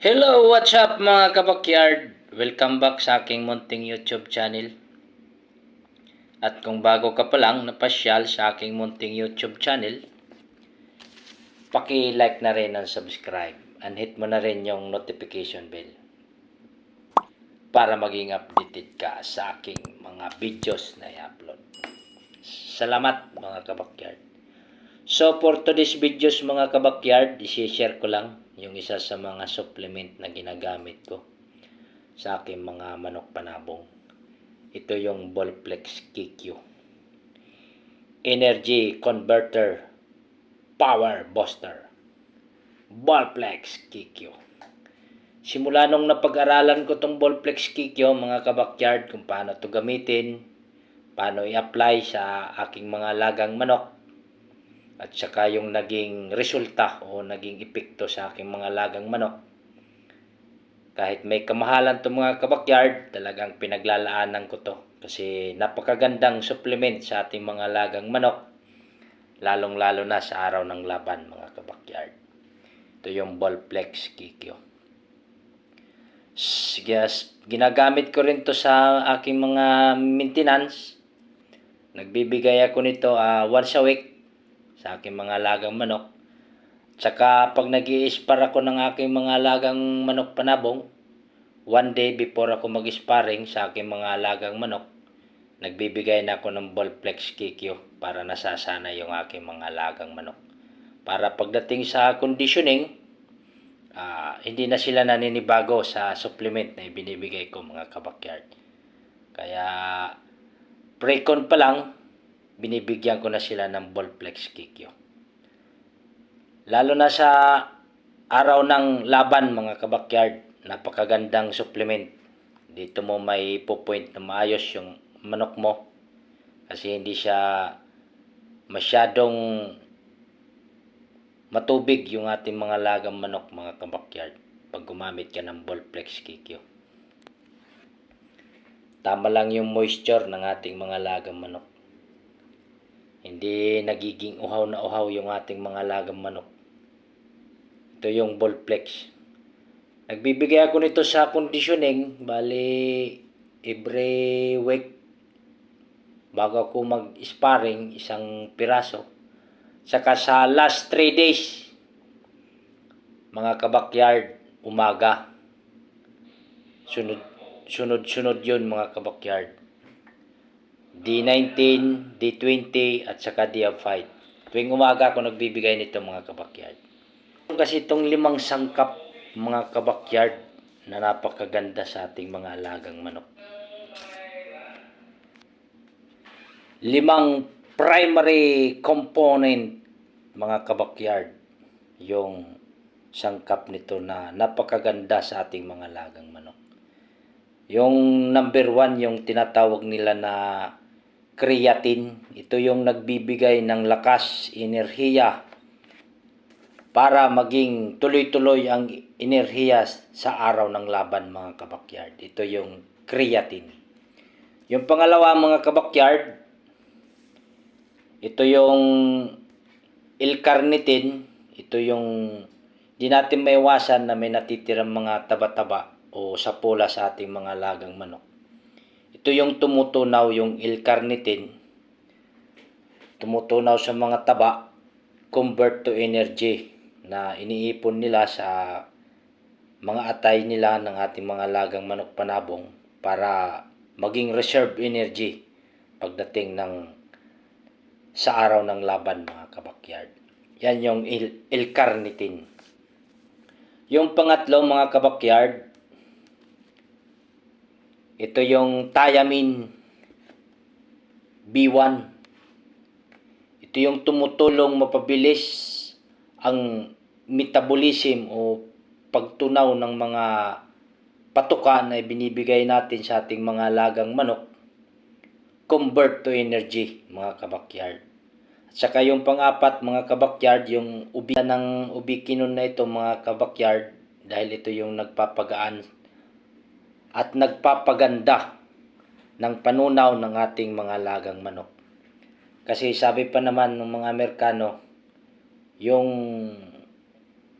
Hello, what's up mga kabakyard? Welcome back sa aking munting YouTube channel. At kung bago ka pa lang napasyal sa aking munting YouTube channel, paki-like na rin ang subscribe and hit mo na rin yung notification bell para maging updated ka sa aking mga videos na i-upload. Salamat mga kabakyard. So for today's videos mga kabakyard, i-share ko lang yung isa sa mga supplement na ginagamit ko sa aking mga manok panabong. Ito yung Bolplex KQ. Energy Converter Power Booster. Bolplex KQ. Simula nung napag-aralan ko tong Bolplex KQ mga kabakyard kung paano to gamitin, paano i-apply sa aking mga lagang manok, at saka yung naging resulta o naging epekto sa aking mga lagang manok. Kahit may kamahalan to mga kabakyard, talagang pinaglalaanan ko to. Kasi napakagandang supplement sa ating mga lagang manok, lalong-lalo na sa araw ng laban mga kabakyard. Ito yung Bolplex Kikyo. Sige, ginagamit ko rin to sa aking mga maintenance. Nagbibigay ako nito ah, once a week sa aking mga lagang manok. Tsaka pag nag spar ako ng aking mga lagang manok panabong, one day before ako mag-sparring sa aking mga lagang manok, nagbibigay na ako ng Bolplex KQ para nasasana yung aking mga lagang manok. Para pagdating sa conditioning, ah, hindi na sila naninibago sa supplement na ibinibigay ko mga kabakyard. Kaya pre-con pa lang, binibigyan ko na sila ng Bolplex KQ. Lalo na sa araw ng laban mga kabakyard, napakagandang supplement. Dito mo may pupoint na maayos yung manok mo kasi hindi siya masyadong matubig yung ating mga lagang manok mga kabakyard pag gumamit ka ng Bolplex KQ. Tama lang yung moisture ng ating mga lagang manok. Hindi nagiging uhaw na uhaw yung ating mga lagang manok. Ito yung Bolplex. Nagbibigay ako nito sa conditioning, bali every week bago ako mag-sparring isang piraso. Saka sa last 3 days, mga kabakyard, umaga. Sunod, sunod, sunod yun mga kabakyard. D19, D20, at saka D5. Tuwing umaga ako nagbibigay nito mga kabakyard. Kasi itong limang sangkap mga kabakyard na napakaganda sa ating mga alagang manok. Limang primary component mga kabakyard yung sangkap nito na napakaganda sa ating mga lagang manok. Yung number one, yung tinatawag nila na creatine. Ito yung nagbibigay ng lakas, enerhiya para maging tuloy-tuloy ang enerhiya sa araw ng laban mga kabakyard. Ito yung creatine. Yung pangalawa mga kabakyard, ito yung L-carnitine. Ito yung di natin maiwasan na may natitirang mga taba-taba o sapula sa ating mga lagang manok. Ito yung tumutunaw yung L-carnitine. Tumutunaw sa mga taba, convert to energy na iniipon nila sa mga atay nila ng ating mga lagang manok panabong para maging reserve energy pagdating ng sa araw ng laban mga kabakyard. Yan yung L-carnitine. Yung pangatlo mga kabakyard, ito yung thiamine B1. Ito yung tumutulong mapabilis ang metabolism o pagtunaw ng mga patuka na ibinibigay natin sa ating mga lagang manok convert to energy mga kabakyard. At saka yung pang-apat mga kabakyard, yung ubi ng ubiquinon na ito mga kabakyard dahil ito yung nagpapagaan at nagpapaganda ng panunaw ng ating mga lagang manok. Kasi sabi pa naman ng mga Amerikano, yung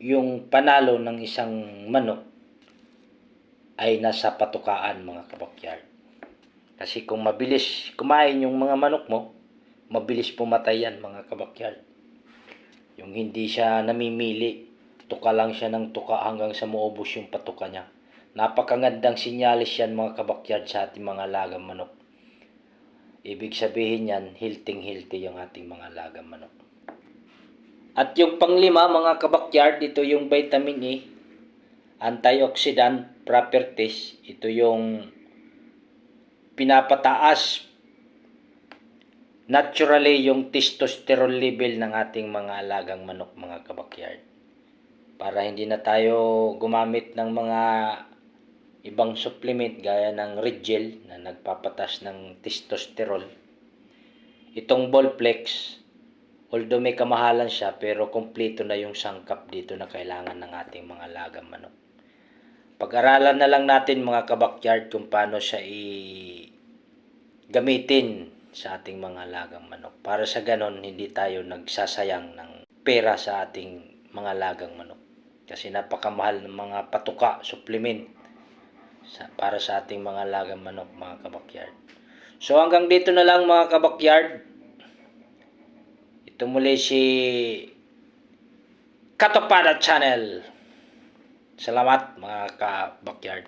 yung panalo ng isang manok ay nasa patukaan mga kabakyard. Kasi kung mabilis kumain yung mga manok mo, mabilis pumatay yan mga kabakyard. Yung hindi siya namimili, tuka lang siya ng tuka hanggang sa maubos yung patuka niya. Napakagandang sinyalis yan mga kabakyard sa ating mga lagang manok. Ibig sabihin yan, hilting-hilti yung ating mga lagang manok. At yung panglima mga kabakyard, ito yung vitamin E, antioxidant properties. Ito yung pinapataas naturally yung testosterone level ng ating mga alagang manok mga kabakyard. Para hindi na tayo gumamit ng mga ibang supplement gaya ng Ridgel na nagpapatas ng testosterone. Itong Bolplex, although may kamahalan siya pero kompleto na yung sangkap dito na kailangan ng ating mga alagang manok. Pag-aralan na lang natin mga kabakyard kung paano siya i gamitin sa ating mga lagang manok. Para sa ganon, hindi tayo nagsasayang ng pera sa ating mga lagang manok. Kasi napakamahal ng mga patuka, supplement sa, para sa ating mga lagang manok, mga kabakyard. So hanggang dito na lang mga kabakyard. Ito muli si Katopada Channel. Salamat mga kabakyard.